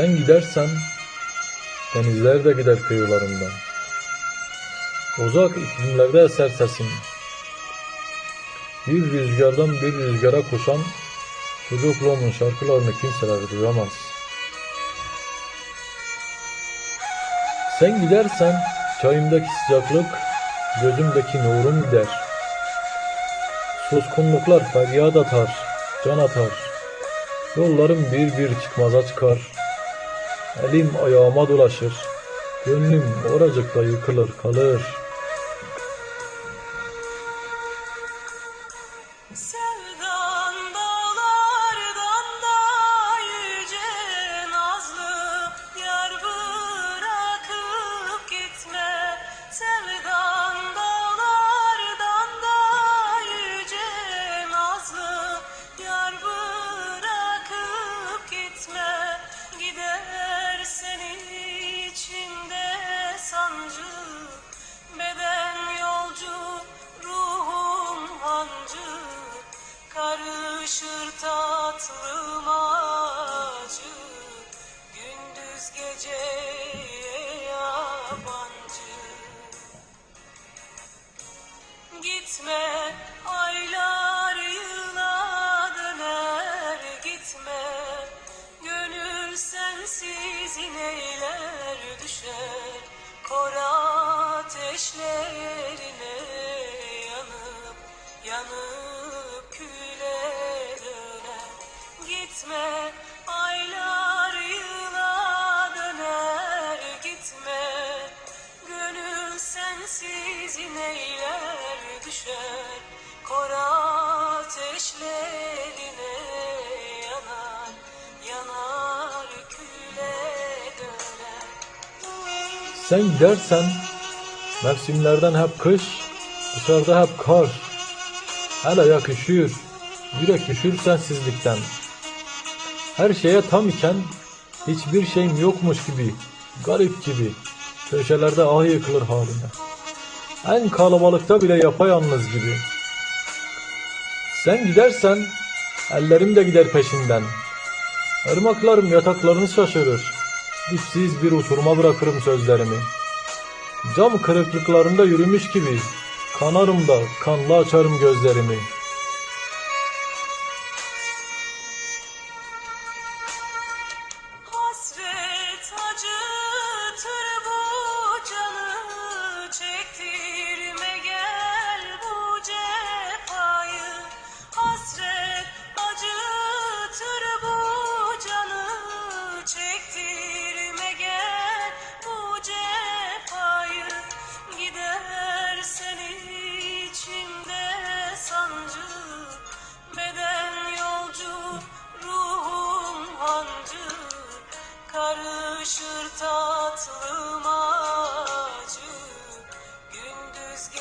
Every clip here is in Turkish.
Sen gidersen denizler de gider kıyılarından. Uzak iklimlerde eser sesin. Bir rüzgardan bir rüzgara koşan çocukluğumun şarkılarını kimseler duyamaz. Sen gidersen çayımdaki sıcaklık, gözümdeki nurum gider. Suskunluklar feryat atar, can atar. Yollarım bir bir çıkmaza çıkar. Elim ayağıma dolaşır. Gönlüm oracıkta yıkılır kalır. Sevdan Gitme aylar yıla döner gitme. Gönül sensiz ineyler düşer Kor ateşlerine yanıp yanıp küle döner. Gitme aylar Sen gidersen mevsimlerden hep kış, dışarıda hep kar. Hele yakışıyor, yürek üşür sensizlikten. Her şeye tam iken hiçbir şeyim yokmuş gibi, garip gibi. Köşelerde ah yıkılır haline. En kalabalıkta bile yapayalnız gibi. Sen gidersen ellerim de gider peşinden. Irmaklarım yataklarını şaşırır. Dipsiz bir uçuruma bırakırım sözlerimi. Cam kırıklıklarında yürümüş gibi kanarım da kanlı açarım gözlerimi.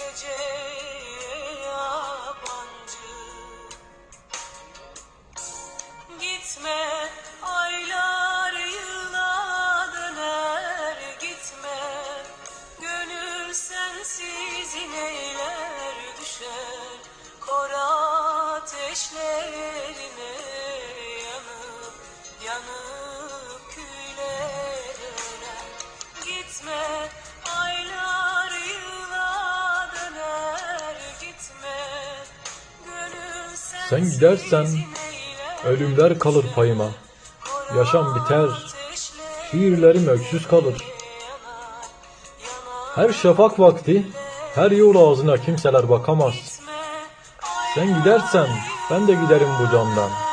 Gece Sen gidersen Ölümler kalır payıma. Yaşam biter. Şiirlerim öksüz kalır. Her şafak vakti her yol ağzına kimseler bakamaz. Sen gidersen ben de giderim bu candan.